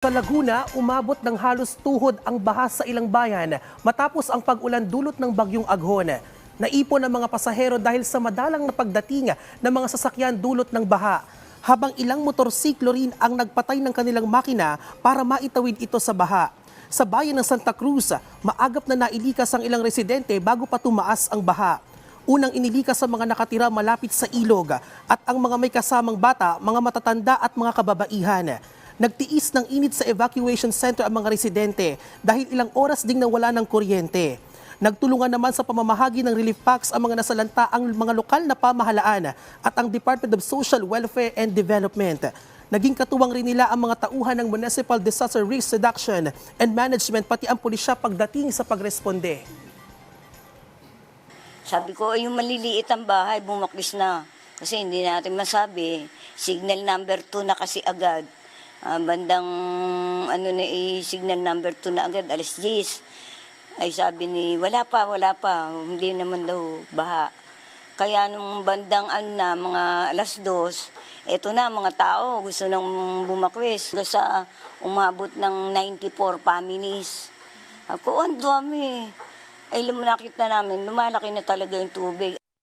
Sa Laguna, umabot ng halos tuhod ang baha sa ilang bayan matapos ang pag-ulan dulot ng bagyong Aghon. Naipon ang mga pasahero dahil sa madalang na pagdating ng mga sasakyan dulot ng baha. Habang ilang motorsiklo rin ang nagpatay ng kanilang makina para maitawid ito sa baha. Sa bayan ng Santa Cruz, maagap na nailikas ang ilang residente bago pa tumaas ang baha. Unang inilikas sa mga nakatira malapit sa ilog at ang mga may kasamang bata, mga matatanda at mga kababaihan. Nagtiis ng init sa evacuation center ang mga residente dahil ilang oras ding nawala ng kuryente. Nagtulungan naman sa pamamahagi ng relief packs ang mga nasalanta ang mga lokal na pamahalaan at ang Department of Social Welfare and Development. Naging katuwang rin nila ang mga tauhan ng Municipal Disaster Risk Reduction and Management pati ang pulisya pagdating sa pagresponde. Sabi ko, yung maliliit ang bahay, bumakis na. Kasi hindi natin masabi. Signal number 2 na kasi agad. Ah, bandang ano na eh, signal number 2 na agad, alas 10. Ay sabi ni, wala pa, wala pa. Hindi naman daw baha. Kaya nung bandang ano na, mga alas 2, eto na, mga tao, gusto nang bumakwis. Sa umabot ng 94 families. Ako, ang dami. Ay, lum- nakita namin, lumalaki na talaga yung tubig.